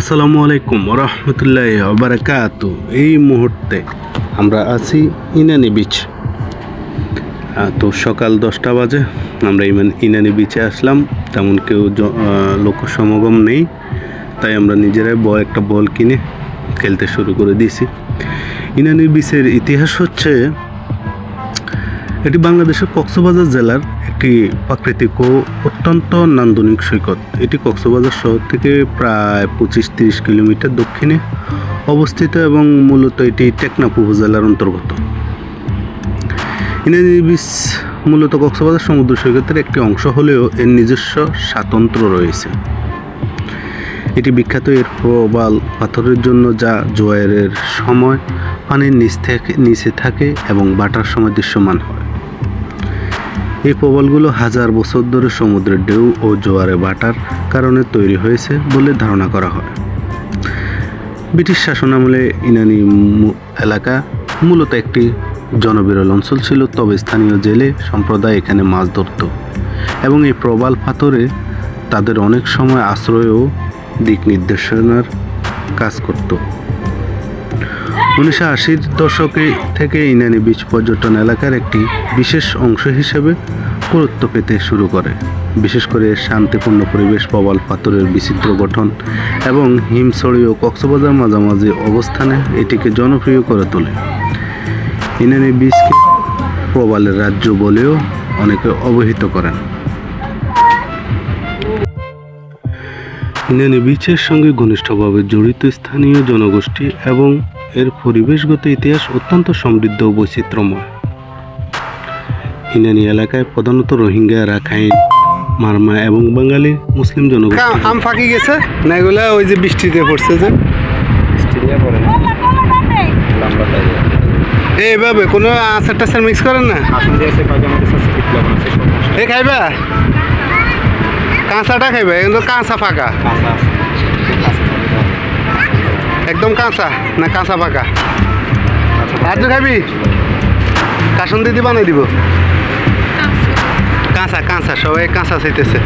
আসসালামু আলাইকুম রহমতুল্লাহ বারাকাত এই মুহূর্তে আমরা আছি ইনানি বিচ তো সকাল দশটা বাজে, আমরা ইমান ইনানি বিচে আসলাম, তেমন কেউ লোক সমাগম নেই, তাই আমরা নিজেরাই বল একটা বল কিনে খেলতে শুরু করে দিয়েছি। ইনানি বিচের ইতিহাস হচ্ছে এটি বাংলাদেশের কক্সবাজার জেলার একটি প্রাকৃতিক ও অত্যন্ত নান্দনিক সৈকত। এটি কক্সবাজার শহর থেকে প্রায় পঁচিশ তিরিশ কিলোমিটার দক্ষিণে অবস্থিত এবং মূলত এটি টেকনাফ উপজেলার অন্তর্গত। বিচ মূলত কক্সবাজার সমুদ্র সৈকতের একটি অংশ হলেও এর নিজস্ব স্বাতন্ত্র্য রয়েছে। এটি বিখ্যাত এর প্রবাল পাথরের জন্য যা জোয়ারের সময় পানির নিচ থেকে নিচে থাকে এবং বাটার সময় দৃশ্যমান হয়। এই প্রবলগুলো হাজার বছর ধরে সমুদ্রের ঢেউ ও জোয়ারে বাটার কারণে তৈরি হয়েছে বলে ধারণা করা হয়। ব্রিটিশ শাসনামলে ইনানি এলাকা মূলত একটি জনবিরল অঞ্চল ছিল, তবে স্থানীয় জেলে সম্প্রদায় এখানে মাছ ধরত এবং এই প্রবাল পাথরে তাদের অনেক সময় আশ্রয় ও দিক নির্দেশনার কাজ করত। উনিশশো আশির দশকে থেকে ইনানি বিচ পর্যটন এলাকার একটি বিশেষ অংশ হিসেবে গুরুত্ব পেতে শুরু করে। বিশেষ করে শান্তিপূর্ণ পরিবেশ, প্রবাল পাথরের বিচিত্র গঠন এবং হিমছড়ি ও কক্সবাজার মাঝামাঝি অবস্থানে এটিকে জনপ্রিয় করে তোলে। ইনানি বিচকে প্রবালের রাজ্য বলেও অনেকে অবহিত করেন। ইনানি বিচের সঙ্গে ঘনিষ্ঠভাবে জড়িত স্থানীয় জনগোষ্ঠী এবং এর পরিবেশগত ইতিহাস অত্যন্ত সমৃদ্ধ ও বৈচিত্র্যময়। ইনানি এলাকায় প্রধানত রোহিঙ্গা রাখাইন মারমা এবং বাঙালি মুসলিম জনগোষ্ঠী আম ফাঁকি গেছে? না এগুলা ওই যে বৃষ্টিতে পড়ছে যে। এইভাবে কোনো আচার টাচার মিক্স করেন না? এ খাইবা? কাঁচাটা খাইবে কিন্তু কাঁচা ফাঁকা একদম কাঁচা না কাঁচা ফাঁকা আর তুই খাবি? কাসন দিদি বানাই দিব। কাঁচা কাঁচা সবাই কাঁচা চাইতেছে।